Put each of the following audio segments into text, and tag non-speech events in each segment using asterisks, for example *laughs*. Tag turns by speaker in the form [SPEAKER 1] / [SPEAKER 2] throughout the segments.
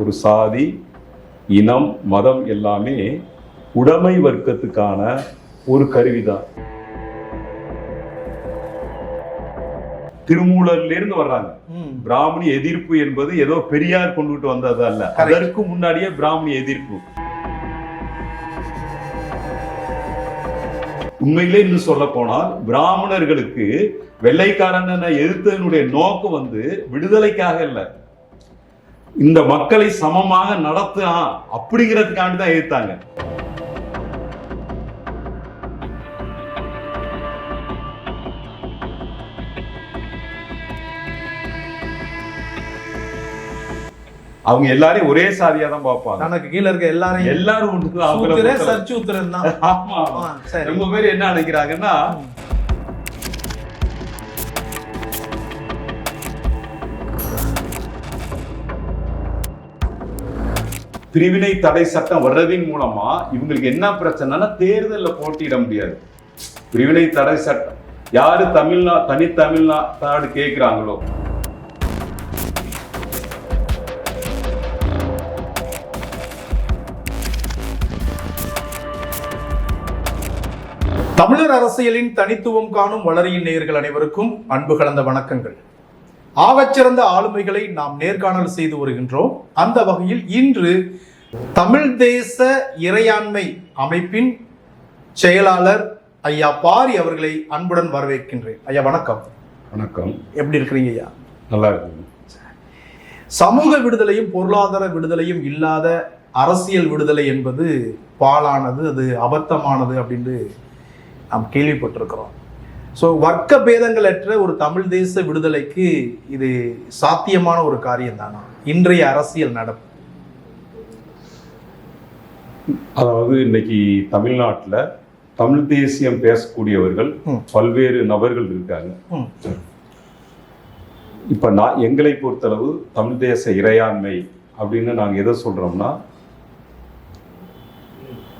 [SPEAKER 1] ஒரு சாதி இனம் மதம் எல்லாமே உடைமை வர்க்கத்துக்கான ஒரு கருவிதான். திருமூலர்ல இருந்து வர்றாங்க. பிராமணி எதிர்ப்பு என்பது ஏதோ பெரியார் கொண்டுட்டு வந்தது அல்ல. அதற்கு முன்னாடியே பிராமணி எதிர்ப்பு. உண்மையிலே இன்னும் சொல்ல போனால் பிராமணர்களுக்கு வெள்ளைக்காரனை எதிர்த்ததனுடைய நோக்கம் வந்து விடுதலைக்காக இல்ல இந்த மக்களை சமமாக நடத்தலாம் அப்படிங்கிறதுக்காண்டி தான் எதிர்த்தாங்க. அவங்க எல்லாரையும் ஒரே சாதியா தான் பார்ப்பாங்க.
[SPEAKER 2] தனக்கு கீழ இருக்க எல்லாரையும்
[SPEAKER 1] எல்லாரும்
[SPEAKER 2] சூத்திரன்
[SPEAKER 1] பொறுத்தவரை-
[SPEAKER 2] சர்ச்சூத்திரன் தான்.
[SPEAKER 1] ஆமா
[SPEAKER 2] ஆ, சரி.
[SPEAKER 1] ரொம்ப பேர் என்ன நினைக்கிறாங்கன்னா பிரிவினை தடை சட்டம் வர்றதின் மூலமா இவங்களுக்கு என்ன பிரச்சனைனா தேர்தல்ல போட்டியிட முடியாது. பிரிவினை தடை சட்டம். யாரு தமிழ்நா தனி தமிழ்நாடு கேட்குறாங்களோ
[SPEAKER 2] தமிழர் அரசியலின் தனித்துவம் காணும் வளரியின் நேயர்கள் அனைவருக்கும் அன்பு கலந்த வணக்கங்கள். ஆகச்சிறந்த ஆளுமைகளை நாம் நேர்காணல் செய்து வருகின்றோம். அந்த வகையில் இன்று தமிழ் தேச இறையாண்மை அமைப்பின் செயலாளர் ஐயா பாரி அவர்களை அன்புடன் வரவேற்கின்றேன். ஐயா வணக்கம்.
[SPEAKER 1] வணக்கம்.
[SPEAKER 2] எப்படி இருக்கிறீங்க ஐயா?
[SPEAKER 1] நல்லா இருக்குங்க.
[SPEAKER 2] சமூக விடுதலையும் பொருளாதார விடுதலையும் இல்லாத அரசியல் விடுதலை என்பது பாழானது அது அபத்தமானது அப்படின்னு நாம் கேள்விப்பட்டிருக்கிறோம். ஸோ வர்க்க பேதங்களற்ற ஒரு தமிழ் தேச விடுதலைக்கு இது சாத்தியமான ஒரு காரியம் தானா இன்றைய அரசியல் நடப்பு
[SPEAKER 1] அதாவது இன்னைக்கு தமிழ்நாட்டுல தமிழ் தேசியம் பேசக்கூடியவர்கள். பல்வேறு நபர்கள் இருக்காங்க. இப்ப நான் எங்களை பொறுத்தளவு தமிழ் தேச இறையாண்மை அப்படின்னு நாங்க எதை சொல்றோம்னா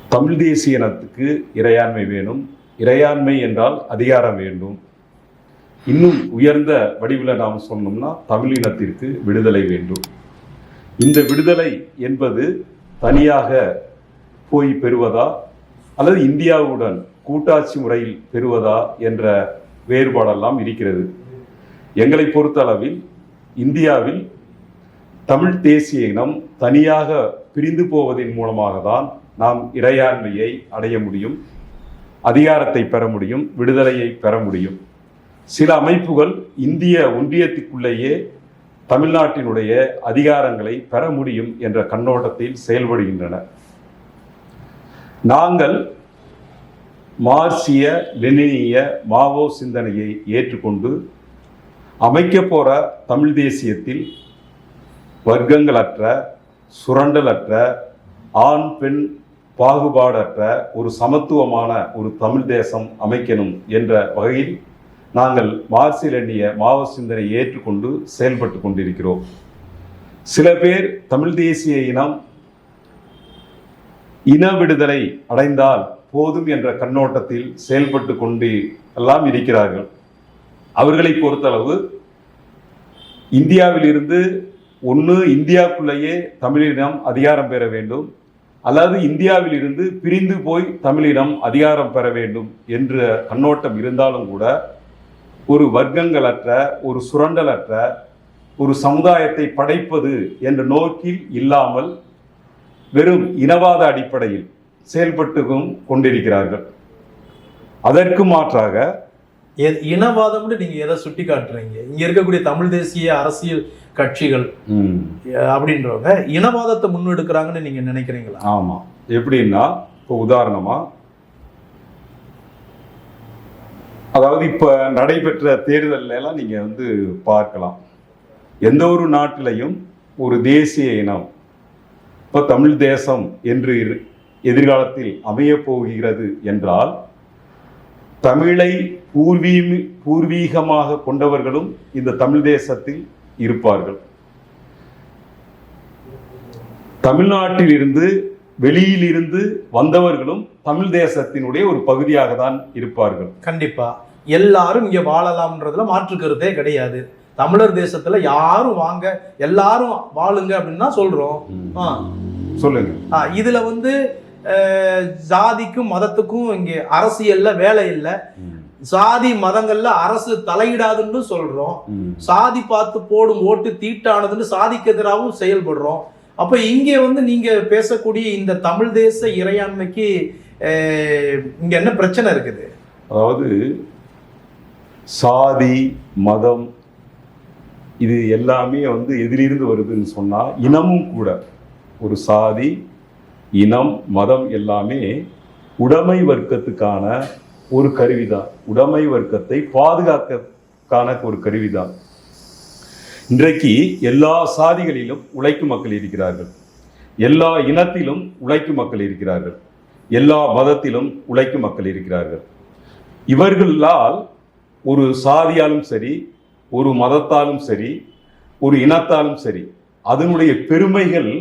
[SPEAKER 1] தமிழ் தேசிய இனத்துக்கு இறையாண்மை வேணும் இறையாண்மை என்றால் அதிகாரம் வேண்டும். இன்னும் உயர்ந்த வடிவில் நாம் சொன்னோம்னா தமிழ் இனத்திற்கு விடுதலை வேண்டும். இந்த விடுதலை என்பது தனியாக போய் பெறுவதா? அல்லது இந்தியாவுடன் கூட்டாட்சி முறையில் பெறுவதா? என்ற வேறுபாடெல்லாம் இருக்கிறது. எங்களை பொறுத்தளவில் இந்தியாவில் தமிழ் தேசிய இனம் தனியாக பிரிந்து போவதன் மூலமாக தான் நாம் இறையாண்மையை அடைய முடியும். அதிகாரத்தை பெற முடியும் விடுதலையை பெற முடியும். சில அமைப்புகள் இந்திய ஒன்றியத்துக்குள்ளேயே தமிழ்நாட்டினுடைய அதிகாரங்களை பெற முடியும் என்ற கண்ணோட்டத்தில் செயல்படுகின்றன. நாங்கள் மார்சிய லெனினிய மாவோ சிந்தனையை ஏற்றுக்கொண்டு அமைக்க போற தமிழ் தேசியத்தில் வர்க்கங்களற்ற சுரண்டலற்ற ஆண் பெண் பாகுபாடற்ற ஒரு சமத்துவமான ஒரு தமிழ் தேசம் அமைக்கணும் என்ற வகையில் நாங்கள் மார்க்சிய எண்ணிய மாவ சிந்தனை ஏற்றுக்கொண்டு செயல்பட்டு கொண்டிருக்கிறோம். சில பேர் தமிழ் தேசிய இனம் இன விடுதலை அடைந்தால் போதும் என்ற கண்ணோட்டத்தில் செயல்பட்டு கொண்டு எல்லாம் இருக்கிறார்கள். அவர்களை பொறுத்தளவு இந்தியாவிலிருந்து ஒன்று இந்தியாவுக்குள்ளேயே தமிழினம் அதிகாரம் பெற வேண்டும். அல்லது இந்தியாவில் இருந்து பிரிந்து போய் தமிழினம் அதிகாரம் பெற வேண்டும் என்ற கண்ணோட்டம் இருந்தாலும் கூட ஒரு வர்க்கங்களற்ற ஒரு சுரண்டலற்ற ஒரு சமுதாயத்தை படைப்பது என்ற நோக்கில் இல்லாமல் வெறும் இனவாத அடிப்படையில் செயல்பட்டுக்கும் கொண்டிருக்கிறார்கள். அதற்கு மாற்றாக
[SPEAKER 2] இனவாதம்னு நீங்க எதை சுட்டி காட்டுறீங்க இங்க இருக்கக்கூடிய தமிழ் தேசிய அரசியல் கட்சிகள் அப்படின்றவங்க இனவாதத்தை முன்னெடுக்கிறாங்கன்னு நீங்க நினைக்கிறீங்களா?
[SPEAKER 1] ஆமா. எப்படின்னா இப்போ உதாரணமா அதாவது இப்ப நடைபெற்ற தேர்தல்ல எல்லாம் நீங்க வந்து பார்க்கலாம். எந்த ஒரு நாட்டிலையும் ஒரு தேசிய இனம் இப்போ தமிழ் தேசம் என்று எதிர்காலத்தில் அமையப் போகிறது என்றால் தமிழை பூர்வீமி பூர்வீகமாக கொண்டவர்களும் இந்த தமிழ் தேசத்தில் இருப்பார்கள். தமிழ்நாட்டில் இருந்து வெளியில் இருந்து வந்தவர்களும் தமிழ் தேசத்தினுடைய ஒரு பகுதியாக தான் இருப்பார்கள்.
[SPEAKER 2] கண்டிப்பா. எல்லாரும் இங்க வாழலாம்ன்றதுல மாற்று கருத்தே கிடையாது. தமிழர் தேசத்துல யாரும் வாங்க எல்லாரும் வாழுங்க அப்படின்னு தான் சொல்றோம்.
[SPEAKER 1] சொல்லுங்க.
[SPEAKER 2] இதுல வந்து ஜாதிக்கும் மதத்துக்கும் இங்க அரசியல்ல வேலை இல்லை. சாதி மதங்கள்ல அரசு தலையிடாதுன்னு சொல்றோம். சாதி பார்த்து போடும் ஓட்டு தீட்டானதுன்னு சாதிக்கு எதிராகவும் செயல்படுறோம். அப்ப இங்கே வந்து நீங்க பேசக்கூடிய இந்த தமிழ் தேச இறையாண்மைக்கு இங்க என்ன பிரச்சனை இருக்குது?
[SPEAKER 1] அதாவது சாதி மதம் இது எல்லாமே வந்து எதிலிருந்து வருதுன்னு சொன்னா இனமும் கூட ஒரு சாதி இனம் மதம் எல்லாமே உடைமை வர்க்கத்துக்கான ஒரு கருவிதான் உடைமை வர்க்கத்தை பாதுகாக்கக்கான ஒரு கருவிதான் இன்றைக்கு எல்லா சாதிகளிலும் உழைக்கும் மக்கள் இருக்கிறார்கள். எல்லா இனத்திலும் உழைக்கும் மக்கள் இருக்கிறார்கள். எல்லா மதத்திலும் உழைக்கும் மக்கள் இருக்கிறார்கள். இவர்களால் ஒரு சாதியாலும் சரி ஒரு மதத்தாலும் சரி ஒரு இனத்தாலும் சரி அதனுடைய பெருமைகள்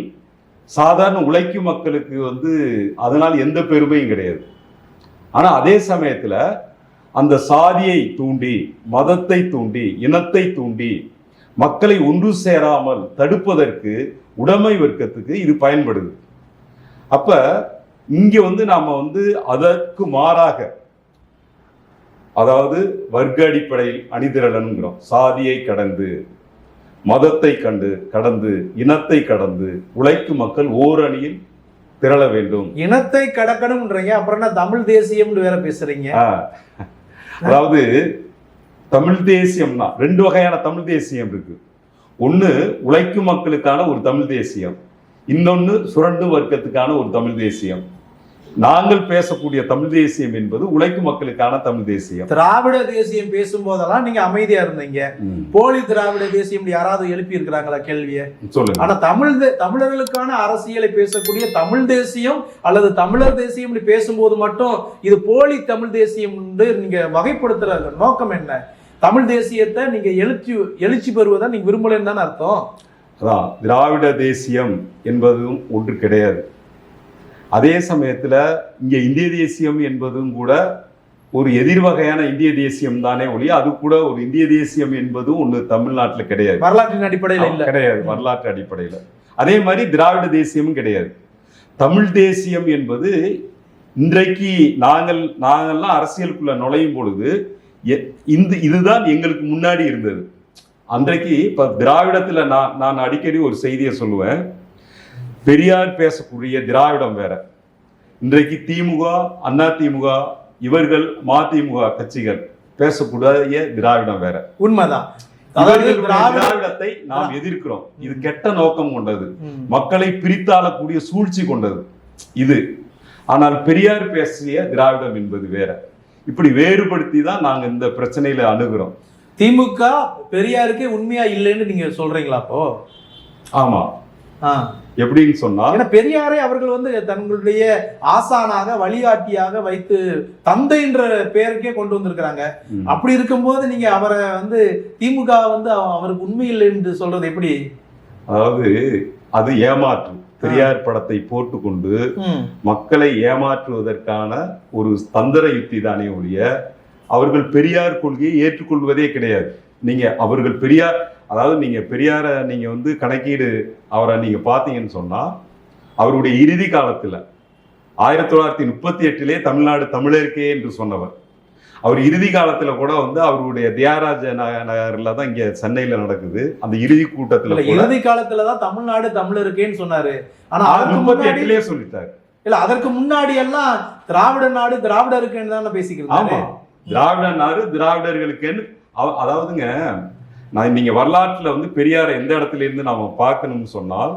[SPEAKER 1] சாதாரண உழைக்கும் மக்களுக்கு வந்து அதனால் எந்த பெருமையும் கிடையாது. ஆனால் அதே சமயத்தில் அந்த சாதியை தூண்டி மதத்தை தூண்டி இனத்தை தூண்டி மக்களை ஒன்று சேராமல் தடுப்பதற்கு உடைமை வர்க்கத்துக்கு இது பயன்படுது. அப்ப இங்க வந்து நாம வந்து அதற்கு மாறாக அதாவது வர்க்க அடிப்படையில் அணிதிரளனுங்கிறோம் சாதியை கடந்து மதத்தை கண்டு கடந்து இனத்தை கடந்து உழைக்கும் மக்கள் ஓரணியில் திரள வேண்டும்.
[SPEAKER 2] இனத்தை கடக்கணும்ன்றீங்க. அப்புறம் என்ன தமிழ் தேசியம்னு வேற பேசுறீங்க.
[SPEAKER 1] அதாவது தமிழ் தேசியம்னா ரெண்டு வகையான தமிழ் தேசியம் இருக்கு. ஒண்ணு உழைக்கும் மக்களுக்கான ஒரு தமிழ் தேசியம். இன்னொன்னு சுரண்டு வர்க்கத்துக்கான ஒரு தமிழ் தேசியம். நாங்கள் பேசக்கூடிய தமிழ் தேசியம் என்பது உழைக்கும் மக்களுக்கான தமிழ் தேசியம்.
[SPEAKER 2] திராவிட தேசியம் பேசும்போதெல்லாம் நீங்க அமைதியா இருந்தீங்க. போலி திராவிட தேசியம் யாராவது எழுப்பி இருக்கிறாங்களா கேள்வியை?
[SPEAKER 1] சொல்லுங்க.
[SPEAKER 2] ஆனா தமிழ் தமிழர்களுக்கான அரசியலை பேசக்கூடிய தமிழ் தேசியம் அல்லது தமிழர் தேசியம் பேசும்போது மட்டும் இது போலி தமிழ் தேசியம் நீங்க வகைப்படுத்துற நோக்கம் என்ன? தமிழ் தேசியத்தை நீங்க எழுச்சி எழுச்சி பெறுவதை நீங்க விரும்பலைன்னு தானே அர்த்தம்?
[SPEAKER 1] அதான் திராவிட தேசியம் என்பதும் ஒன்று கிடையாது. அதே சமயத்துல இங்க இந்திய தேசியம் என்பதும் கூட ஒரு எதிர் வகையான இந்திய தேசியம் தானே ஒழிய அது கூட ஒரு இந்திய தேசியம் என்பதும் ஒன்று தமிழ்நாட்டுல கிடையாது.
[SPEAKER 2] வரலாற்றின் அடிப்படையில் இல்ல.
[SPEAKER 1] கிடையாது வரலாற்று அடிப்படையில். அதே மாதிரி திராவிட தேசியமும் கிடையாது. தமிழ் தேசியம் என்பது இன்றைக்கு நாங்கள் நாங்கள்லாம் அரசியலுக்குள்ள நுழையும் பொழுது எ- இந்த இதுதான் எங்களுக்கு முன்னாடி இருந்தது. அன்றைக்கு இப்ப திராவிடத்துல நான் நான் அடிக்கடி ஒரு செய்தியை சொல்லுவேன். பெரியார் பேசக்கூடிய திராவிடம் வேற. இன்றைக்கு திமுக அண்ணா திமுக இவர்கள் மதிமுக கட்சிகள் பேசக்கூடிய திராவிடம் வேற.
[SPEAKER 2] உண்மைதான்.
[SPEAKER 1] திராவிடத்தை நாம் எதிர்க்கிறோம். இது கெட்ட நோக்கம் கொண்டது. மக்களை பிரித்தாளக்கூடிய சூழ்ச்சி கொண்டது. இது. ஆனால் பெரியார் பேசிய திராவிடம் என்பது வேற. இப்படி வேறுபடுத்தி தான் நாங்க இந்த பிரச்சனையில அணுகிறோம்.
[SPEAKER 2] திமுக பெரியாருக்கே உண்மையா இல்லைன்னு நீங்க சொல்றீங்களா அப்போ?
[SPEAKER 1] ஆமா. எப்படின்னு சொன்னா
[SPEAKER 2] பெரியாரை அவர்கள் வந்து தங்களுடைய ஆசானாக வழிகாட்டியாக வைத்து தந்தைன்ற பெயருக்கே கொண்டு வந்திருக்கிறாங்க. அப்படி இருக்கும்போது நீங்க அவரை வந்து திமுக வந்து அவ- அவருக்கு உண்மை இல்லை என்று சொல்றது எப்படி?
[SPEAKER 1] அதாவது அது ஏமாற்று. பெரியார் படத்தை போட்டுக்கொண்டு. மக்களை ஏமாற்றுவதற்கான ஒரு தந்திர யுக்தி தானே ஒழிய அவர்கள் பெரியார் கொள்கையை ஏற்றுக்கொள்வதே கிடையாது. நீங்க அவர்கள் பெரியார் அதாவது நீங்க பெரியாரை நீங்க வந்து கணக்கீடு அவரை நீங்க பார்த்தீங்கன்னு சொன்னா அவருடைய இறுதி காலத்துல ஆயிரத்தி தொள்ளாயிரத்தி முப்பத்தி எட்டிலே தமிழ்நாடு தமிழருக்கே என்று சொன்னவர். அவர் இறுதி காலத்துல கூட வந்து அவருடைய தியாகராஜ நகர்ல தான் இங்க சென்னையில நடக்குது. அந்த இறுதி கூட்டத்துல
[SPEAKER 2] இறுதி காலத்துலதான் தமிழ்நாடு தமிழருக்கேன்னு சொன்னாரு. ஆனா அதற்கு
[SPEAKER 1] முப்பத்தி எட்டுலயே சொல்லிட்டாரு.
[SPEAKER 2] இல்ல அதற்கு முன்னாடி எல்லாம் திராவிட நாடு திராவிடருக்குன்னு தானே பேசிக்கிறது
[SPEAKER 1] ஆமா. திராவிட நாடு திராவிடர்களுக்குன்னு அதாவதுங்க நான் நீங்க வரலாற்றில் வந்து பெரியாரை எந்த இடத்துல இருந்து நாம பார்க்கணும்னு சொன்னால்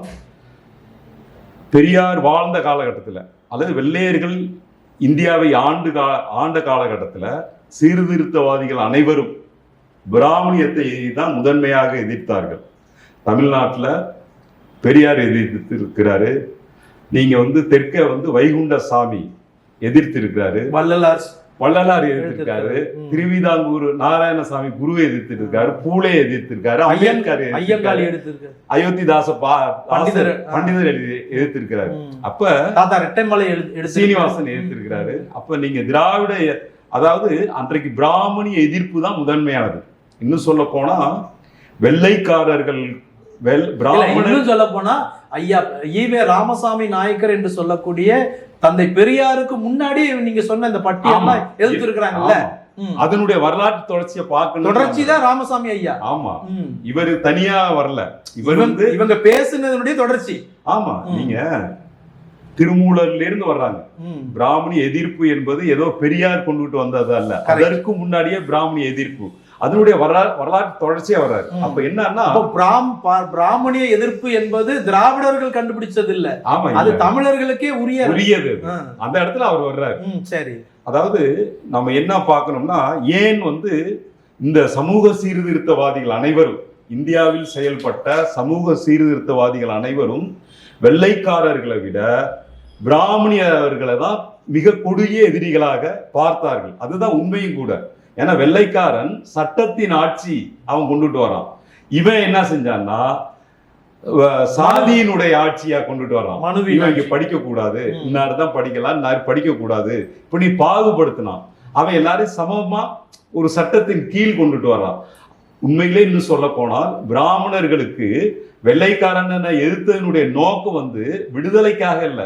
[SPEAKER 1] பெரியார் வாழ்ந்த காலகட்டத்தில் அல்லது வெள்ளையர்கள் இந்தியாவை ஆண்டு கா ஆண்ட காலகட்டத்தில் சீர்திருத்தவாதிகள் அனைவரும் பிராமணியத்தை தான் முதன்மையாக எதிர்த்தார்கள். தமிழ்நாட்டில் பெரியார் எதிர்த்திருக்கிறாரு. நீங்கள் வந்து தெற்கே வந்து வைகுண்ட சாமி எதிர்த்திருக்கிறாரு.
[SPEAKER 2] வள்ளலார்
[SPEAKER 1] வள்ளலார் எதிர்த்திருக்காரு. திருவிதாங்கூர் நாராயணசாமி குருவை எதிர்த்திருக்காரு பூலே எதிர்த்திருக்காரு அம்பேத்கர்
[SPEAKER 2] ஐயங்கால்
[SPEAKER 1] எதிர்த்திருக்காரு,
[SPEAKER 2] எடுத்திருக்கு
[SPEAKER 1] அயோத்திதாச பா-
[SPEAKER 2] பண்டிதர்.
[SPEAKER 1] பண்டிதர் எழுதி- எதிர்த்திருக்கிறாரு. அப்ப
[SPEAKER 2] தாத்தா ரெட்டைமலை
[SPEAKER 1] சீனிவாசன் எதிர்த்திருக்கிறாரு. அப்ப நீங்க திராவிட அதாவது அன்றைக்கு பிராமணிய எதிர்ப்பு தான் முதன்மையானது. இன்னும் சொல்ல போனா வெள்ளைக்காரர்கள் வெள்
[SPEAKER 2] இல்ல,
[SPEAKER 1] பிராமணர்
[SPEAKER 2] இன்னும் சொல்ல போனா ஐயா ஈவே ராமசாமி நாயக்கர் என்று சொல்லக்கூடிய தந்தை பெரியாருக்கு முன்னாடி நீங்க சொன்ன இந்த பட்டியல்லாம். எதிர்த்து இருக்கிறாங்கல்ல.
[SPEAKER 1] அதனுடைய வரலாற்று தொடர்ச்சியை பார்க்கணும்
[SPEAKER 2] தொடர்ச்சி தான் ராமசாமி ஐயா
[SPEAKER 1] ஆமா. இவர் தனியா வரல இவர் வந்து
[SPEAKER 2] இவங்க பேசுனதுடைய தொடர்ச்சி
[SPEAKER 1] ஆமா. நீங்க திருமூலர்ல இருந்து வர்றாங்க. பிராமணி எதிர்ப்பு என்பது ஏதோ பெரியார் கொண்டுட்டு வந்தது அல்ல. அதற்கு முன்னாடியே பிராமணி எதிர்ப்பு அதனுடைய வரலாறு வரலாற்று தொடர்ச்சியா வர்றாரு. அப்ப என்னன்னா
[SPEAKER 2] பிராம் பிராமணிய எதிர்ப்பு என்பது திராவிடர்கள் கண்டுபிடிச்சது இல்ல.
[SPEAKER 1] ஆமா
[SPEAKER 2] அது. தமிழர்களுக்கே உரிய
[SPEAKER 1] உரியது. அந்த இடத்துல அவர் வர்றாரு.
[SPEAKER 2] சரி.
[SPEAKER 1] அதாவது நம்ம என்ன பார்க்கணும்னா ஏன் வந்து இந்த சமூக சீர்திருத்தவாதிகள் அனைவரும் இந்தியாவில் செயல்பட்ட சமூக சீர்திருத்தவாதிகள் அனைவரும் வெள்ளைக்காரர்களை விட பிராமணியர்களை தான் மிக கொடிய எதிரிகளாக பார்த்தார்கள். அதுதான் உண்மையும் கூட. ஏன்னா வெள்ளைக்காரன் சட்டத்தின் ஆட்சி அவன் கொண்டுட்டு வரான். இவன் என்ன செஞ்சான்னா சாதியினுடைய ஆட்சியா கொண்டுட்டு வரான்.
[SPEAKER 2] மனுவின்
[SPEAKER 1] இவன் இங்க. படிக்க கூடாது. இன்னாரு தான் படிக்கலாம் இன்னாரு படிக்க கூடாது இப்ப நீ பாகுபடுத்தினான். அவன் எல்லாரையும் சமமா ஒரு சட்டத்தின் கீழ் கொண்டுட்டு வரான். உண்மையிலே இன்னும் சொல்ல போனால் பிராமணர்களுக்கு வெள்ளைக்காரன் எதிர்த்ததனுடைய நோக்கம் வந்து விடுதலைக்காக இல்ல.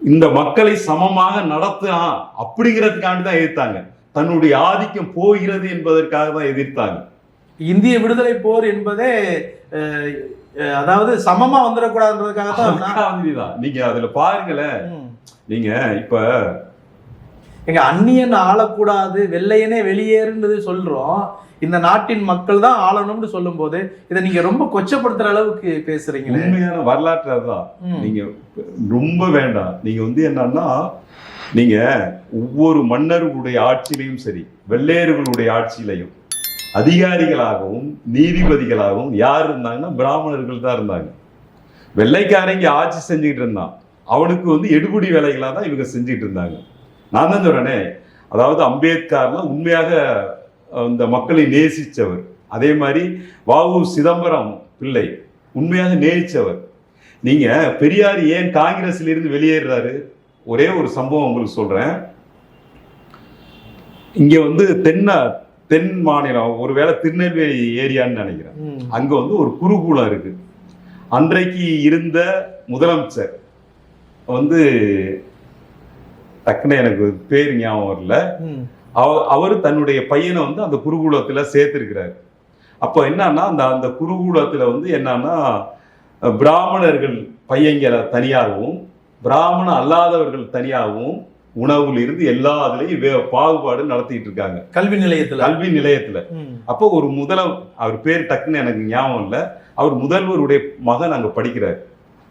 [SPEAKER 1] இந்த மக்களை சமமாக நடத்தான் அப்படிங்கிறதுக்காண்டி தான் எதிர்த்தாங்க. தன்னுடைய ஆதிக்கம் போகிறது என்பதற்காக தான் எதிர்த்தாங்க.
[SPEAKER 2] இந்திய விடுதலை போர் என்பதே அதாவது சமமா வந்துடக்கூடாதுன்றதுக்காக தான்
[SPEAKER 1] நீங்க அதுல பாருங்களேன். நீங்க இப்ப
[SPEAKER 2] எங்க அந்நியன் ஆளக்கூடாது வெள்ளையனே வெளியேறுன்றது சொல்றோம். இந்த நாட்டின் மக்கள் தான் ஆளணும்னு சொல்லும்போது இதை நீங்க ரொம்ப கொச்சப்படுத்துற அளவுக்கு பேசுறீங்களே.
[SPEAKER 1] உண்மையான வரலாற்று அதுதான். நீங்க ரொம்ப வேண்டாம். நீங்க வந்து என்னன்னா நீங்க ஒவ்வொரு மன்னர்களுடைய ஆட்சியிலையும் சரி வெள்ளையர்களுடைய ஆட்சியிலையும் அதிகாரிகளாகவும் நீதிபதிகளாகவும் யார் இருந்தாங்கன்னா பிராமணர்கள் தான் இருந்தாங்க. வெள்ளைக்காரங்க ஆட்சி செஞ்சுக்கிட்டு இருந்தான். அவனுக்கு வந்து எடுபடி வேலைகளாக தான் இவங்க செஞ்சுக்கிட்டு இருந்தாங்க. நான் தான் சொல்றேனே அதாவது அம்பேத்கர்லாம் உண்மையாக இந்த மக்களை நேசித்தவர் அதே மாதிரி வாவு சிதம்பரம் பிள்ளை உண்மையாக நேசித்தவர் நீங்கள் பெரியார் ஏன் காங்கிரஸ்ல வெளியேறுறாரு? ஒரே ஒரு சம்பவம் உங்களுக்கு சொல்றேன். இங்க வந்து தென்ன தென் மாநிலம் ஒருவேளை திருநெல்வேலி ஏரியான்னு நினைக்கிறேன். அங்க வந்து ஒரு குருகுலம் இருக்கு. அன்றைக்கு இருந்த முதலமைச்சர் வந்து டக்குன்னு எனக்கு பேர் ஞாபகம் வரல. அவர் தன்னுடைய பையனை வந்து அந்த குருகுலத்துல சேர்த்திருக்கிறார். அப்போ என்னன்னா அந்த அந்த குருகுலத்துல வந்து என்னன்னா பிராமணர்கள் பையங்களை தனியாகவும் பிராமண அல்லாதவர்கள் தனியாகவும் உணவுல இருந்து எல்லா இதுலயும் வே- பாகுபாடு நடத்திட்டு இருக்காங்க.
[SPEAKER 2] கல்வி நிலையத்துல.
[SPEAKER 1] கல்வி நிலையத்துல. அப்போ ஒரு முதல அவர் பேர் டக்குன்னு எனக்கு ஞாபகம் இல்லை. அவர் முதல்வருடைய மகன் அங்க படிக்கிறார்.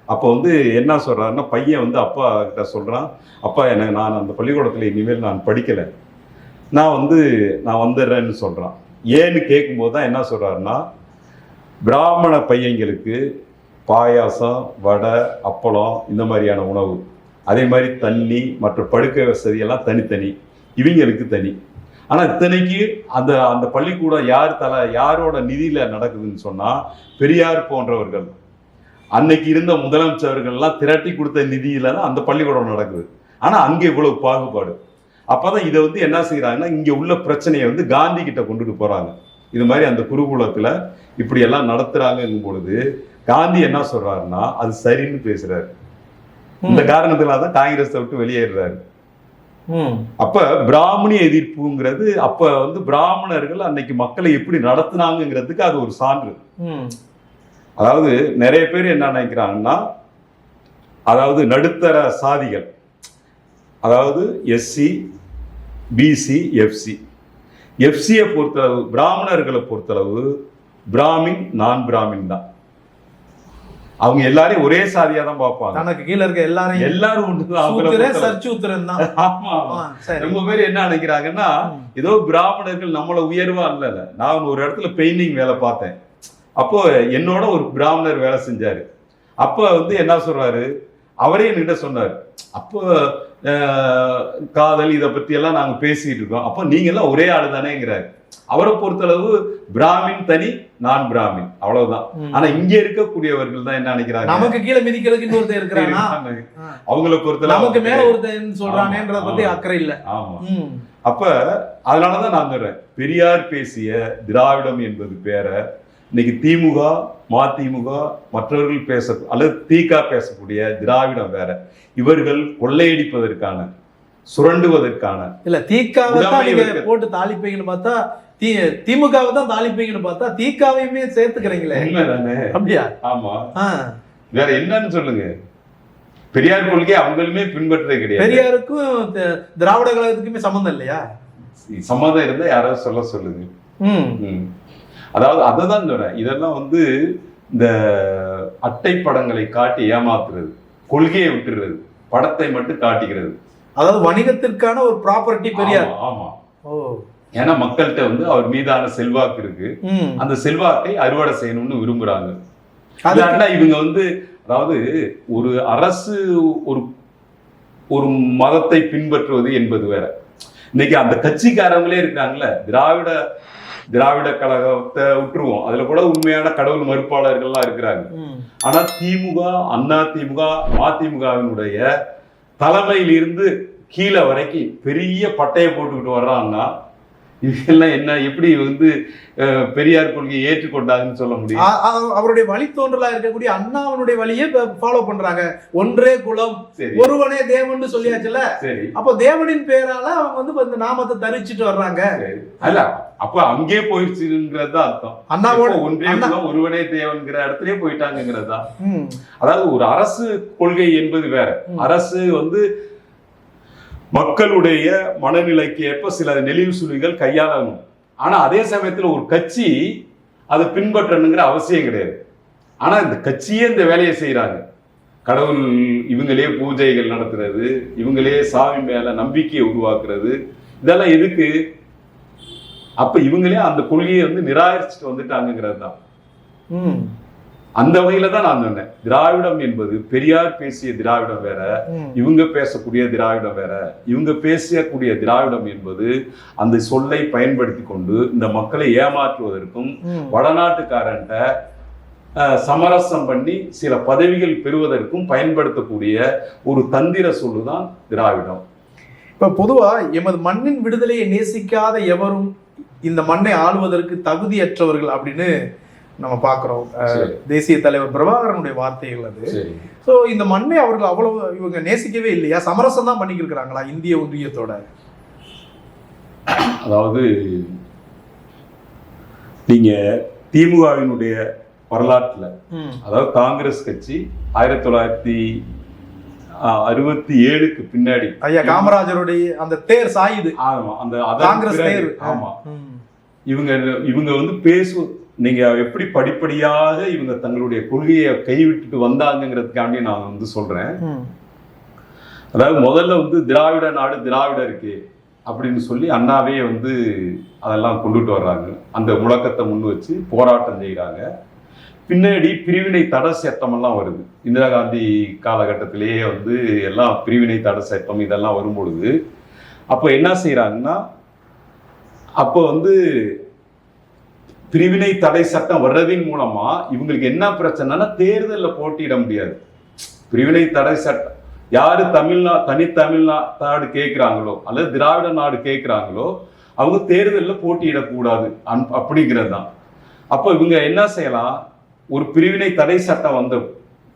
[SPEAKER 1] அப்போ வந்து என்ன சொல்றாருன்னா பையன் வந்து அப்பா கிட்ட சொல்றான் அப்பா எனக்கு நான் அந்த பள்ளிக்கூடத்துல இனிமேல் நான் படிக்கல. நான் வந்து நான் வந்துடுறேன்னு சொல்றான். ஏன்னு கேட்கும்போது தான் என்ன சொல்றாருன்னா பிராமண பையங்களுக்கு பாயாசம் வடை அப்பளம் இந்த மாதிரியான உணவு. அதே மாதிரி தண்ணி மற்ற படுக்கை வசதி எல்லாம் தனித்தனி. இவங்களுக்கு தனி. ஆனால் இத்தனைக்கு அந்த அந்த பள்ளிக்கூடம் யார் தலை யாரோட நிதியில் நடக்குதுன்னு சொன்னால் பெரியார் போன்றவர்கள். அன்னைக்கு இருந்த முதலமைச்சர்கள்லாம் திரட்டி கொடுத்த நிதியில தான் அந்த பள்ளிக்கூடம் நடக்குது. ஆனால் அங்கே இவ்வளவு பாகுபாடு. அப்போ தான் இதை வந்து என்ன செய்கிறாங்கன்னா இங்கே உள்ள பிரச்சனையை வந்து காந்தி கிட்ட கொண்டுட்டு போகிறாங்க இது மாதிரி அந்த குருகுலத்தில் இப்படியெல்லாம் எல்லாம் பொழுது காந்தி என்ன சொல்றாருன்னா அது சரின்னு பேசுறாரு. இந்த காரணத்தினால தான் காங்கிரஸை விட்டு வெளியேறுறாரு.
[SPEAKER 2] ம்.
[SPEAKER 1] அப்ப பிராமணிய எதிர்ப்புங்கிறது அப்ப வந்து பிராமணர்கள் அன்னைக்கு மக்களை எப்படி நடத்துனாங்கிறதுக்கு அது ஒரு சான்று. அதாவது நிறைய பேர் என்ன நினைக்கிறாங்கன்னா அதாவது நடுத்தர சாதிகள் அதாவது எஸ்சி பிசி எஃப்சி. எஃப்சியை பொறுத்தளவு பிராமணர்களை பொறுத்தளவு பிராமின் நான் பிராமின் தான். அவங்க எல்லாரையும் ஒரே சாதியா தான் பார்ப்பாங்க.
[SPEAKER 2] தனக்கு கீழ இருக்க எல்லாரையும்
[SPEAKER 1] எல்லாரும் ஒன்று பொறுத்தளவு.
[SPEAKER 2] சர்ச்சூத்திரன் தான். *laughs*
[SPEAKER 1] ஆமா ரொம்ப பேர் என்ன நினைக்கிறாங்கன்னா. ஏதோ பிராமணர்கள் நம்மள உயர்வா இல்ல நான் ஒரு இடத்துல பெயிண்டிங் வேலை பார்த்தேன். அப்போ என்னோட ஒரு பிராமணர் வேலை செஞ்சாரு. அப்ப வந்து என்ன சொல்றாரு? அவரே என்கிட்ட சொன்னார். அப்போ காதல் இதை பத்தி எல்லாம் நாங்க பேசிட்டு இருக்கோம். அப்போ நீங்க எல்லாம் ஒரே ஆளு தானேங்கிறாரு அவரை பொறுத்தளவு பிராமின் தனி நான் பிராமின் அவ்வளவுதான். ஆனா இங்க இருக்கக்கூடியவர்கள் தான் என்ன நினைக்கிறாங்க
[SPEAKER 2] நமக்கு கீழே மிதிக்கிறதுக்கு இன்னொருத்தன் இருக்கிறானா ஆ.
[SPEAKER 1] அவங்கள பொறுத்தளவு
[SPEAKER 2] நமக்கு மேல ஒருத்தன் சொல்றானேன்றத பத்தி. அக்கறை இல்ல
[SPEAKER 1] ஆமா. அப்ப அதனாலதான் நான் சொல்றேன் பெரியார் பேசிய திராவிடம் என்பது பேர இன்னைக்கு திமுக மதிமுக மற்றவர்கள் பேச அல்லது தீகா பேசக்கூடிய திராவிடம் வேற இவர்கள் கொள்ளையடிப்பதற்கான சுரண்டுவதற்கான
[SPEAKER 2] இல்ல தீக்காவை. போட்டு தாளிப்பீங்கன்னு பார்த்தா தி திமுகவை தான் தாளிப்பீங்கன்னு பார்த்தா தீக்காவையுமே சேர்த்துக்கிறீங்களே. அப்படியா?
[SPEAKER 1] ஆமா. வேற என்னன்னு சொல்லுங்க. பெரியார் கொள்கை அவங்களுமே பின்பற்றதே கிடையாது.
[SPEAKER 2] பெரியாருக்கும் திராவிட கழகத்துக்குமே சம்மந்தம் இல்லையா?
[SPEAKER 1] சம்மதம் இருந்தா யாராவது சொல்ல சொல்லுங்க.
[SPEAKER 2] ம்.
[SPEAKER 1] ம். அதாவது அதை தான் சொல்றேன் இதெல்லாம் வந்து இந்த அட்டை படங்களை காட்டி ஏமாத்துறது கொள்கையை விட்டுறது படத்தை மட்டும் காட்டிக்கிறது.
[SPEAKER 2] அதாவது வணிகத்திற்கான ஒரு ப்ராப்பர்ட்டி பெரியார்.
[SPEAKER 1] ஆமா.
[SPEAKER 2] ஓ.
[SPEAKER 1] ஏன்னா மக்கள்கிட்ட வந்து அவர் மீதான செல்வாக்கு இருக்கு. அந்த செல்வாக்கை அறுவடை செய்யணும்னு விரும்புறாங்க.
[SPEAKER 2] அது
[SPEAKER 1] இல்லாட்டினா இவங்க வந்து அதாவது ஒரு அரசு ஒரு ஒரு மதத்தை பின்பற்றுவது என்பது வேற. இன்னைக்கு அந்த கட்சிக்காரங்களே இருக்காங்கல்ல திராவிட திராவிட கழகத்தை விட்டுருவோம். அதுல கூட உண்மையான கடவுள் மறுப்பாளர்கள்லாம் இருக்கிறாங்க. ஆனா திமுக அண்ணா திமுக மதிமுகவினுடைய தலைமையிலிருந்து கீழே வரைக்கும் பெரிய பட்டையை போட்டுக்கிட்டு வர்றாங்கன்னா இதெல்லாம் என்ன எப்படி வந்து பெரியார் கொள்கையை ஏற்றுக்கொண்டாங்கன்னு சொல்ல முடியும்?
[SPEAKER 2] அவருடைய வழித்தோன்றலா இருக்கக்கூடிய அண்ணாவனுடைய வழியை ஃபாலோ பண்றாங்க. ஒன்றே குலம் ஒருவனே தேவன்னு சொல்லியாச்சுல அப்போ தேவனின் பேரால அவங்க வந்து இந்த நாமத்தை தரிச்சிட்டு வர்றாங்க.
[SPEAKER 1] அல்ல அப்ப அங்கே போயிடுச்சுங்கிறது அர்த்தம்.
[SPEAKER 2] அண்ணாவோட
[SPEAKER 1] எப்போ ஒன்றே
[SPEAKER 2] அண்ணா-
[SPEAKER 1] குலம், ஒருவனே தேவன்கிற இடத்துலயே போயிட்டாங்கிறது தான் அதாவது ஒரு அரசு கொள்கை என்பது வேற. அரசு வந்து மக்களுடைய மனநிலைக்கு ஏற்ப சில நெளிவு சுழிகள் கையாளணும். ஆனால் அதே சமயத்தில் ஒரு கட்சி அதை பின்பற்றணுங்கிற அவசியம் கிடையாது. ஆனால் இந்த கட்சியே இந்த வேலையை செய்கிறாங்க கடவுள் இவங்களே பூஜைகள் நடத்துறது இவங்களே சாமி மேலே நம்பிக்கையை உருவாக்குறது இதெல்லாம் எதுக்கு? அப்போ இவங்களே அந்த கொள்கையை வந்து நிராகரிச்சுட்டு வந்துட்டாங்கிறது தான்
[SPEAKER 2] ம்,
[SPEAKER 1] அந்த வகையில தான் நான் சொன்னேன் திராவிடம் என்பது பெரியார் பேசிய திராவிடம் வேற. இவங்க பேசக்கூடிய திராவிடம் வேற இவங்க பேசக்கூடிய திராவிடம் என்பது அந்த சொல்லை பயன்படுத்தி கொண்டு இந்த மக்களை ஏமாற்றுவதற்கும். வடநாட்டுக்காரன்ட்ட சமரசம் பண்ணி சில பதவிகள் பெறுவதற்கும் பயன்படுத்தக்கூடிய ஒரு தந்திர சொல்லுதான் திராவிடம்
[SPEAKER 2] இப்ப பொதுவா எமது மண்ணின் விடுதலையை நேசிக்காத எவரும் இந்த மண்ணை ஆளுவதற்கு தகுதியற்றவர்கள் அப்படின்னு நம்ம பார்க்கிறோம். தேசிய தலைவர் பிரபாகரனுடைய வார்த்தைகள் அது. ஸோ இந்த மண்ணை அவர்கள் அவ்வளவு இவங்க நேசிக்கவே இல்லையா? சமரசம் தான் பண்ணிக்கிருக்கிறாங்களா இந்திய ஒன்றியத்தோட?
[SPEAKER 1] அதாவது நீங்க திமுகவினுடைய வரலாற்றுல அதாவது காங்கிரஸ் கட்சி ஆயிரத்தி தொள்ளாயிரத்தி அறுபத்தி ஏழுக்கு பின்னாடி
[SPEAKER 2] ஐயா காமராஜருடைய அந்த தேர் சாயுது.
[SPEAKER 1] ஆமா அந்த
[SPEAKER 2] காங்கிரஸ் தேர்.
[SPEAKER 1] ஆமா. இவங்க இவங்க வந்து பேசு நீங்க எப்படி படிப்படியாக இவங்க தங்களுடைய கொள்கையை கைவிட்டுட்டு வந்தாங்கிறதுக்காண்டி நான் வந்து சொல்றேன்.
[SPEAKER 2] ம்,
[SPEAKER 1] அதாவது முதல்ல வந்து திராவிட நாடு திராவிடருக்கு அப்படின்னு சொல்லி அண்ணாவே வந்து அதெல்லாம் கொண்டுட்டு வர்றாங்க. அந்த முழக்கத்தை முன் வச்சு போராட்டம் செய்கிறாங்க பின்னாடி பிரிவினை தடை சட்டமெல்லாம் வருது. இந்திரா காந்தி காலகட்டத்திலேயே வந்து எல்லாம் பிரிவினை தடை சட்டம் இதெல்லாம் வரும்பொழுது அப்போ என்ன செய்கிறாங்கன்னா அப்போ வந்து பிரிவினை தடை சட்டம் வர்றதின் மூலமா இவங்களுக்கு என்ன பிரச்சனைனா தேர்தலில் போட்டியிட முடியாது. பிரிவினை தடை சட்டம் யாரு தமிழ்நா தனி தமிழ்நாடு கேட்குறாங்களோ அல்லது திராவிட நாடு கேட்குறாங்களோ அவங்க தேர்தலில் போட்டியிடக்கூடாது அன் அப்படிங்கிறது தான். அப்போ இவங்க என்ன செய்யலாம்? ஒரு பிரிவினை தடை சட்டம் வந்த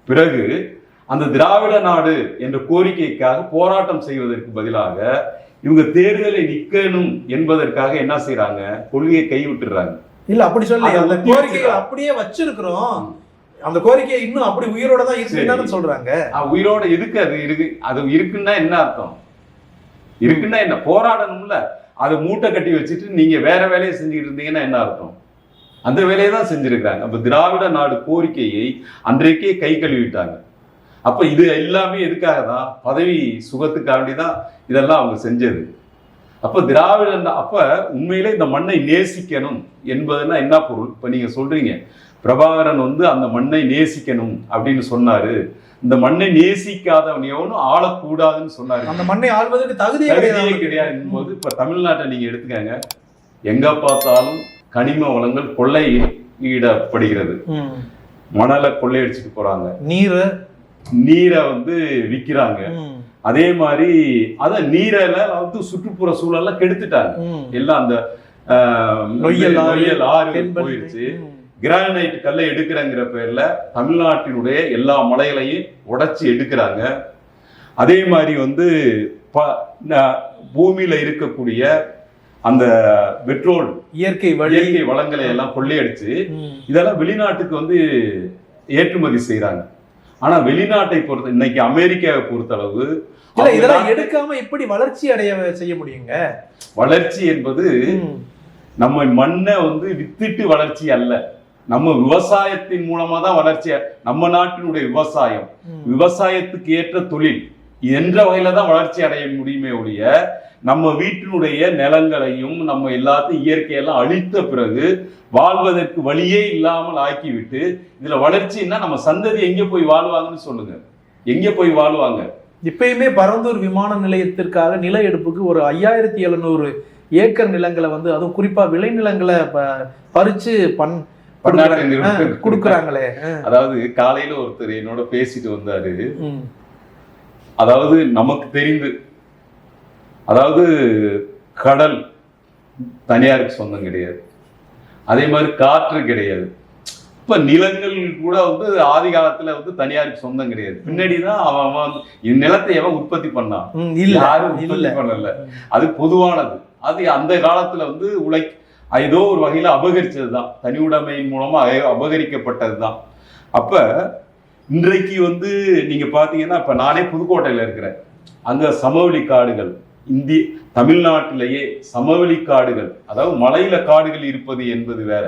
[SPEAKER 1] பிறகு அந்த திராவிட நாடு என்ற கோரிக்கைக்காக போராட்டம் செய்வதற்கு பதிலாக இவங்க தேர்தலை நிற்கணும் என்பதற்காக என்ன செய்கிறாங்க கொள்கையை கைவிட்டுறாங்க.
[SPEAKER 2] இல்ல அப்படி சொல்லி அந்த கோரிக்கைகள்
[SPEAKER 1] வச்சுக்கலாம்.
[SPEAKER 2] அப்படியே வச்சிருக்கிறோம். அந்த கோரிக்கை இன்னும் அப்படி உயிரோட தான் இருக்குன்னு சொல்றாங்க.
[SPEAKER 1] உயிரோட எதுக்கு அது இருக்கு? அது இருக்குன்னா என்ன அர்த்தம்? இருக்குன்னா என்ன? போராடணும்ல. அதை மூட்டை கட்டி வச்சுட்டு நீங்க வேற வேலையை செஞ்சுக்கிட்டு இருந்தீங்கன்னா என்ன அர்த்தம்? அந்த வேலையை தான் செஞ்சிருக்காங்க அப்ப திராவிட நாடு கோரிக்கையை அன்றைக்கே கை கழுவிட்டாங்க. அப்ப இது எல்லாமே எதுக்காக தான் பதவி சுகத்துக்காண்டி தான் இதெல்லாம் அவங்க செஞ்சது. அப்ப திராவிட நா- அப்ப உண்மையிலே இந்த மண்ணை நேசிக்கணும் என்பதுன்னா என்ன பொருள்? இப்ப நீங்க சொல்றீங்க பிரபாகரன் வந்து அந்த மண்ணை நேசிக்கணும் அப்படின்னு சொன்னாரு. இந்த மண்ணை நேசிக்காதவன் எவனும் ஆளக்கூடாதுன்னு சொன்னாரு.
[SPEAKER 2] அந்த மண்ணை ஆள்வதற்கு தகுதியே
[SPEAKER 1] தகுதியே
[SPEAKER 2] கிடையாது
[SPEAKER 1] போது இப்ப தமிழ்நாட்டை நீங்க எடுத்துக்கங்க. எங்க பார்த்தாலும் கனிம வளங்கள் கொள்ளையிடப்படுகிறது. மணலை கொள்ளையடிச்சிட்டு போறாங்க.
[SPEAKER 2] நீர்?
[SPEAKER 1] நீரை வந்து விக்கிறாங்க
[SPEAKER 2] ம்.
[SPEAKER 1] அதே மாதிரி அத நீரெல்லாம் வந்து சுற்றுப்புற சூழல்லாம் கெடுத்துட்டாங்க. எல்லாம் அந்த
[SPEAKER 2] நொய்யல்
[SPEAKER 1] நொய்யல் ஆறு. போயிடுச்சு. கிரானைட் கல்லை எடுக்கிறங்கிற பேர்ல தமிழ்நாட்டினுடைய எல்லா மலைகளையும் உடைச்சி எடுக்கிறாங்க அதே மாதிரி வந்து ப- பூமியில இருக்கக்கூடிய அந்த பெட்ரோல்
[SPEAKER 2] இயற்கை
[SPEAKER 1] இயற்கை வளங்களை எல்லாம் கொள்ளையடிச்சு. இதெல்லாம் வெளிநாட்டுக்கு வந்து ஏற்றுமதி செய்றாங்க ஆனா வெளிநாட்டை பொறுத்த இன்னைக்கு அமெரிக்காவை பொறுத்தளவு
[SPEAKER 2] இல்ல
[SPEAKER 1] அவங்க
[SPEAKER 2] இதெல்லாம் எடுக்காம எப்படி வளர்ச்சி அடைய செய்ய முடியுங்க
[SPEAKER 1] வளர்ச்சி என்பது. நம்ம மண்ணை வந்து வித்துட்டு வளர்ச்சி அல்ல நம்ம விவசாயத்தின் மூலமா தான் வளர்ச்சி நம்ம நாட்டினுடைய விவசாயம். விவசாயத்துக்கு ஏற்ற தொழில் என்ற வகையில தான் வளர்ச்சி அடைய முடியுமே ஒழிய நம்ம வீட்டினுடைய நிலங்களையும் நம்ம எல்லாத்தையும் இயற்கையெல்லாம் அழித்த பிறகு வாழ்வதற்கு வழியே இல்லாமல் ஆக்கிவிட்டு இதுல வளர்ச்சின்னா நம்ம சந்ததி எங்க போய் வாழ்வாங்கன்னு சொல்லுங்க. எங்க போய் வாழ்வாங்க?
[SPEAKER 2] இப்பயுமே பரந்தூர் விமான நிலையத்திற்காக நில எடுப்புக்கு ஒரு ஐயாயிரத்தி எழுநூறு ஏக்கர் நிலங்களை வந்து அதுவும் குறிப்பா விளைநிலங்களை ப- பறிச்சு பண் கொடுக்குறாங்களே.
[SPEAKER 1] அதாவது காலையில ஒருத்தர் என்னோட பேசிட்டு வந்தாரு. அதாவது நமக்கு தெரிந்து அதாவது கடல் தனியாருக்கு சொந்தம் கிடையாது. அதே மாதிரி காற்று கிடையாது. இப்ப நிலங்கள் கூட வந்து ஆதி காலத்துல வந்து தனியாருக்கு சொந்தம் கிடையாது. பின்னாடி தான் அவன் அவன் நிலத்தை எவன் உற்பத்தி பண்ணான் யாரும்
[SPEAKER 2] இல்ல
[SPEAKER 1] உற்பத்தி பண்ணல. அது பொதுவானது. அது அந்த காலத்துல வந்து உழை ஏதோ ஒரு வகையில அபகரிச்சது தான். தனி உடைமையின் மூலமா அய- அபகரிக்கப்பட்டது தான். அப்ப இன்றைக்கு வந்து நீங்க பாத்தீங்கன்னா இப்ப நானே புதுக்கோட்டையில இருக்கிறேன். அங்க சமவெளி காடுகள் இந்திய தமிழ்நாட்டிலேயே சமவெளி காடுகள் அதாவது மலையில காடுகள் இருப்பது என்பது வேற.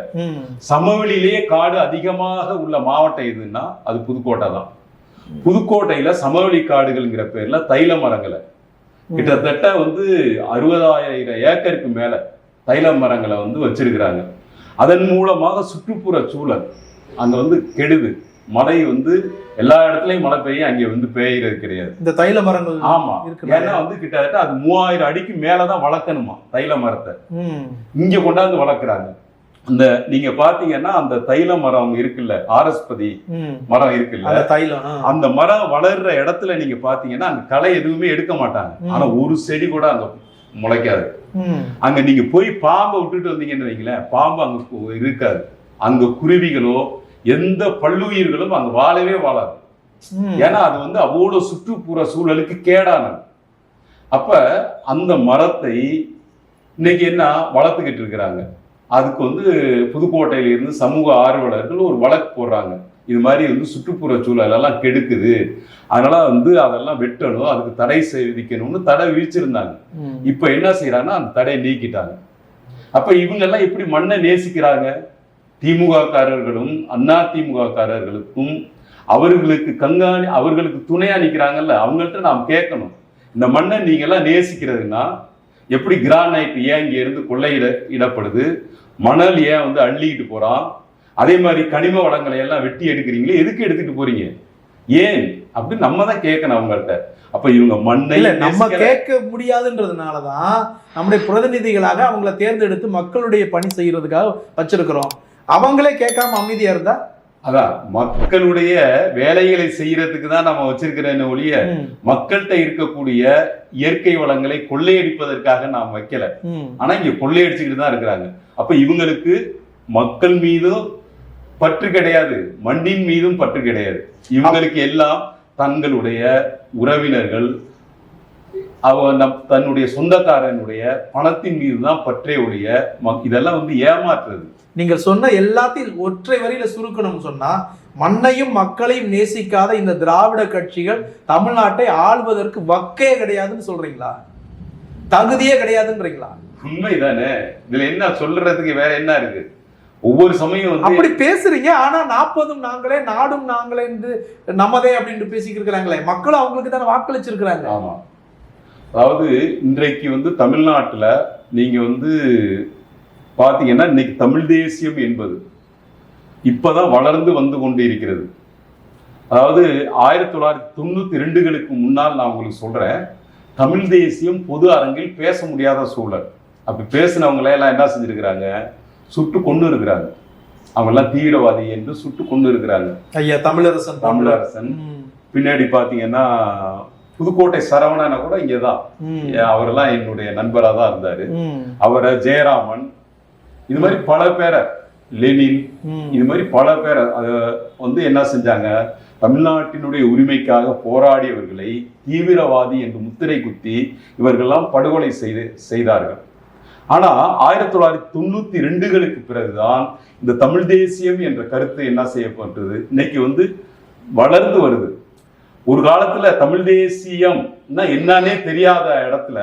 [SPEAKER 1] சமவெளியிலேயே காடு அதிகமாக உள்ள மாவட்டம் எதுன்னா அது புதுக்கோட்டை தான். புதுக்கோட்டையில சமவெளி காடுகள்ங்கிற பேர்ல தைல மரங்களை. கிட்டத்தட்ட வந்து அறுபதாயிரம் ஏக்கருக்கு மேல தைல மரங்களை வந்து வச்சிருக்கிறாங்க. அதன் மூலமாக சுற்றுப்புற சூழல் அங்க வந்து கெடுது. மழை வந்து எல்லா இடத்துலயும் மழை பெய்யும் அங்க வந்து பெய்யறது கிடையாது
[SPEAKER 2] இந்த தைல மரங்கள்
[SPEAKER 1] ஆமா? ஏன்னா வந்து கிட்டத்தட்ட அது மூவாயிரம் அடிக்கு மேலதான் வளர்க்கணுமா தைல மரத்தை. இங்க கொண்டாந்து வளர்க்குறாங்க அந்த நீங்க பாத்தீங்கன்னா அந்த தைல மரம் இருக்குல்ல ஆரஸ்பதி. மரம் இருக்குல்ல
[SPEAKER 2] தைலம்.
[SPEAKER 1] அந்த மரம் வளர்ற இடத்துல நீங்க பாத்தீங்கன்னா அங்க களை எதுவுமே எடுக்க மாட்டாங்க. ஆனா ஒரு செடி கூட அங்க முளைக்காது. அங்க நீங்க போய் பாம்பை விட்டுட்டு வந்தீங்கன்னு வைங்களேன் பாம்பு அங்க இருக்காது அங்க குருவிகளோ எந்த பல்லுயிர்களும் அங்க வாழவே வாழாது. ஏன்னா அது வந்து அவ்வளவு சுற்றுப்புற சூழலுக்கு கேடானது. அப்ப அந்த மரத்தை இன்னைக்கு என்ன வளர்த்துக்கிட்டு இருக்கிறாங்க? அதுக்கு வந்து புதுக்கோட்டையில இருந்து சமூக ஆர்வலர்கள் ஒரு வழக்கு போடுறாங்க. இது மாதிரி வந்து சுற்றுப்புற சூழல் எல்லாம் கெடுக்குது. அதனால வந்து அதெல்லாம் வெட்டணும் அதுக்கு தடை விதிக்கணும்னு தடை விதிச்சிருந்தாங்க.
[SPEAKER 2] ம்.
[SPEAKER 1] இப்ப என்ன செய்யறாங்கன்னா அந்த தடையை நீக்கிட்டாங்க. அப்ப இவங்க எல்லாம் எப்படி மண்ணை நேசிக்கிறாங்க? திமுக காரர்களும் அண்ணா திமுக காரர்களுக்கும் அவர்களுக்கு கண்காணி அவர்களுக்கு துணையா நிக்கிறாங்கல்ல அவங்கள்ட்ட நாம் கேட்கணும். இந்த மண்ணை நீங்க எல்லாம் நேசிக்கிறதுன்னா எப்படி கிரானைட் ஏன் இங்க இருந்து கொள்ளையிட இடப்படுது? மணல் ஏன் வந்து அள்ளிக்கிட்டு போறான்? அதே மாதிரி கனிம வளங்களை எல்லாம் வெட்டி எடுக்கிறீங்களே எதுக்கு எடுத்துட்டு போறீங்க? ஏன்? அப்படின்னு நம்ம தான் கேட்கணும் அவங்கள்ட்ட. அப்ப இவங்க மண்ணை
[SPEAKER 2] நம்ம கேட்க முடியாதுன்றதுனாலதான் நம்முடைய பிரதிநிதிகளாக அவங்கள தேர்ந்தெடுத்து மக்களுடைய பணி செய்யறதுக்காக வச்சிருக்கிறோம். அவங்களே கேட்காம அமைதியா இருந்தா?
[SPEAKER 1] அதான் மக்களுடைய வேலைகளை செய்யறதுக்கு தான் நம்ம வச்சிருக்கிறேன்னு ஒழிய. மக்கள்கிட்ட இருக்கக்கூடிய இயற்கை வளங்களை கொள்ளையடிப்பதற்காக நாம் வைக்கல. ஆனா இங்க கொள்ளையடிச்சுக்கிட்டு தான் இருக்கிறாங்க. அப்ப இவங்களுக்கு மக்கள் மீதும் பற்று கிடையாது. மண்ணின் மீதும் பற்று கிடையாது. இவங்களுக்கு எல்லாம் தங்களுடைய உறவினர்கள் அவ நம் தன்னுடைய சொந்தக்காரனுடைய பணத்தின் மீது தான் பற்றே மக்- இதெல்லாம் வந்து ஏமாற்றுறது.
[SPEAKER 2] நீங்க சொன்ன எல்லாத்தையும் ஒற்றை வரியில சுருக்கணும்னு சொன்னா மண்ணையும் மக்களையும் நேசிக்காத இந்த திராவிட கட்சிகள் தமிழ்நாட்டை ஆள்வதற்கு வக்கே கிடையாதுன்னு சொல்றீங்களா? தகுதியே கிடையாதுன்றீங்களா?
[SPEAKER 1] உண்மைதானே. இதுல என்ன சொல்றதுக்கு வேற என்ன இருக்கு? ஒவ்வொரு சமயம்
[SPEAKER 2] அப்படி பேசுறீங்க ஆனா நாற்பதும் நாங்களே நாடும் நாங்களே என்று நமதே அப்படின்னு பேசிக்கிட்டு இருக்கிறாங்களே. மக்களும் அவங்களுக்கு தானே வாக்களிச்சிருக்கிறாங்க.
[SPEAKER 1] ஆமா. அதாவது இன்றைக்கு வந்து தமிழ்நாட்டுல நீங்க வந்து பாத்தீங்கன்னா இன்னைக்கு தமிழ் தேசியம் என்பது இப்பதான் வளர்ந்து வந்து கொண்டு இருக்கிறது அதாவது ஆயிரத்தி தொள்ளாயிரத்தி தொண்ணூத்தி ரெண்டுகளுக்கு முன்னால் நான் உங்களுக்கு சொல்றேன் தமிழ் தேசியம் பொது அரங்கில் பேச முடியாத சூழல். அப்படி பேசினவங்களே எல்லாம் என்ன செஞ்சிருக்கிறாங்க? சுட்டு கொண்டு இருக்கிறாங்க. அவங்க எல்லாம் தீவிரவாதி என்று சுட்டு கொண்டு இருக்கிறாங்க.
[SPEAKER 2] ஐயா தமிழரசன்.
[SPEAKER 1] தமிழரசன். பின்னாடி பாத்தீங்கன்னா புதுக்கோட்டை சரவணனை கூட இங்கதான். அவரெல்லாம் என்னுடைய நண்பரா தான் இருந்தாரு. அவரை ஜெயராமன் இது மாதிரி பல பேரை லெனின். இது மாதிரி பல பேரை அது வந்து என்ன செஞ்சாங்க தமிழ்நாட்டினுடைய உரிமைக்காக போராடியவர்களை தீவிரவாதி என்று முத்திரை குத்தி இவர்கள்லாம் படுகொலை செய்து செய்தார்கள் ஆனா ஆயிரத்தி தொள்ளாயிரத்தி தொண்ணூத்தி ரெண்டுகளுக்கு பிறகுதான் இந்த தமிழ் தேசியம் என்ற கருத்து என்ன செய்யப்பட்டது இன்னைக்கு வந்து வளர்ந்து வருது ஒரு காலத்துல தமிழ் தேசியம் என்னன்னே தெரியாத இடத்துல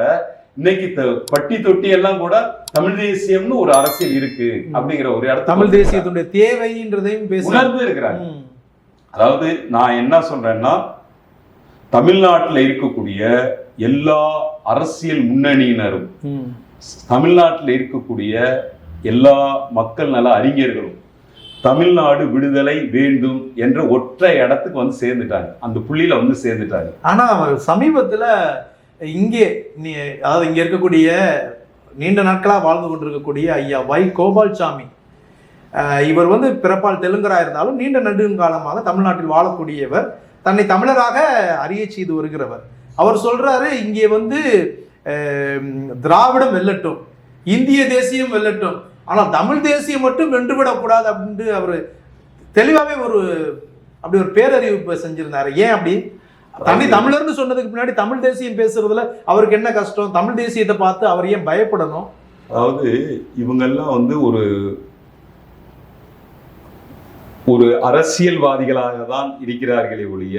[SPEAKER 1] இன்னைக்கு பட்டி தொட்டி எல்லாம் கூட தமிழ் தேசியம்னு ஒரு அரசியல் இருக்கு அப்படிங்கிற ஒரு இடத்துல
[SPEAKER 2] தமிழ் தேசியத்துடைய தேவைன்றதையும்
[SPEAKER 1] உணர்ந்து இருக்கிறாங்க. அதாவது நான் என்ன சொல்றேன்னா தமிழ்நாட்டில் இருக்கக்கூடிய எல்லா அரசியல் முன்னணியினரும் தமிழ்நாட்டில் இருக்கக்கூடிய எல்லா மக்கள் நல அறிஞர்களும் தமிழ்நாடு விடுதலை வேண்டும் என்ற ஒற்றை இடத்துக்கு வந்து சேர்ந்துட்டாங்க. அந்த புள்ளியில வந்து சேர்ந்துட்டாங்க.
[SPEAKER 2] ஆனா அவர் சமீபத்துல இங்கே நீ அதாவது இங்க இருக்கக்கூடிய நீண்ட நாட்களாக வாழ்ந்து கொண்டிருக்கக்கூடிய ஐயா வை கோபால்சாமி இவர் வந்து பிறப்பால் தெலுங்கராக இருந்தாலும் நீண்ட நெடுங்காலமாக தமிழ்நாட்டில் வாழக்கூடியவர். தன்னை தமிழராக அறிய செய்து வருகிறவர். அவர் சொல்றாரு இங்கே வந்து திராவிடம் வெல்லட்டும் இந்திய தேசியம் வெல்லட்டும் ஆனால் தமிழ் தேசியம் மட்டும் வென்றுவிடக்கூடாது அப்படின்ட்டு அவர் தெளிவாகவே ஒரு அப்படி ஒரு பேரறிவிப்பு செஞ்சிருந்தாரு. ஏன் அப்படி? தனி தமிழர்னு சொன்னதுக்கு பின்னாடி தமிழ் தேசியம் பேசுறதுல அவருக்கு என்ன கஷ்டம்? தமிழ் தேசியத்தை பார்த்து அவர் ஏன் பயப்படணும்?
[SPEAKER 1] அதாவது இவங்கெல்லாம் வந்து ஒரு ஒரு அரசியல்வாதிகளாக தான் இருக்கிறார்களே ஒழிய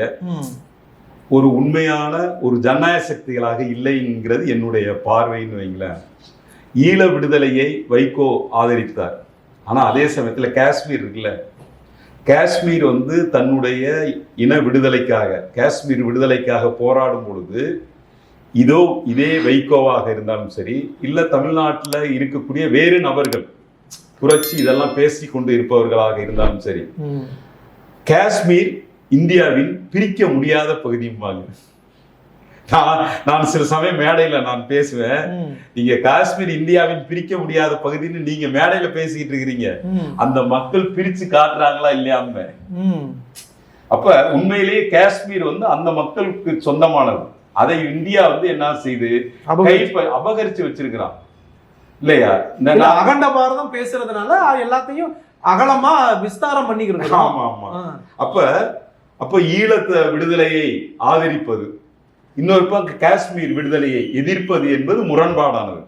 [SPEAKER 1] ஒரு உண்மையான ஒரு ஜனநாயக சக்திகளாக இல்லைங்கிறது என்னுடைய பார்வைன்னு வைங்களேன். ஈழ விடுதலையை வைகோ ஆதரித்தார். ஆனா அதே சமயத்துல காஷ்மீர் இருக்குல்ல? காஷ்மீர் வந்து தன்னுடைய இன விடுதலைக்காக காஷ்மீர் விடுதலைக்காக போராடும் பொழுது இதோ இதே வைகோவாக இருந்தாலும் சரி இல்ல தமிழ்நாட்டுல இருக்கக்கூடிய வேறு நபர்கள் புரட்சி இதெல்லாம் பேசி கொண்டு இருப்பவர்களாக இருந்தாலும் சரி காஷ்மீர் இந்தியாவின் பிரிக்க முடியாத பகுதியும்பாங்க நான் நான் சில சமயம் மேடையில நான் பேசுவேன். நீங்க காஷ்மீர் இந்தியாவின் பிரிக்க முடியாத பகுதின்னு நீங்க மேடையில பேசிக்கிட்டு இருக்கிறீங்க. அந்த மக்கள் பிரிச்சு காட்டுறாங்களா இல்லையாம அப்ப உண்மையிலேயே காஷ்மீர் வந்து அந்த மக்களுக்கு சொந்தமானது. அதை இந்தியா வந்து என்ன செய்து? அபகரிச்சு. வச்சிருக்கிறான். இல்லையா? நான்-
[SPEAKER 2] அகண்ட பாரதம் பேசுறதுனால எல்லாத்தையும் அகலமா விஸ்தாரம் பண்ணிக்கிறது.
[SPEAKER 1] ஆமா ஆமா. அப்ப அப்ப ஈழத்த விடுதலையை ஆதரிப்பது. இன்னொரு பக்கம் காஷ்மீர் விடுதலையை எதிர்ப்பது என்பது முரண்பாடானது.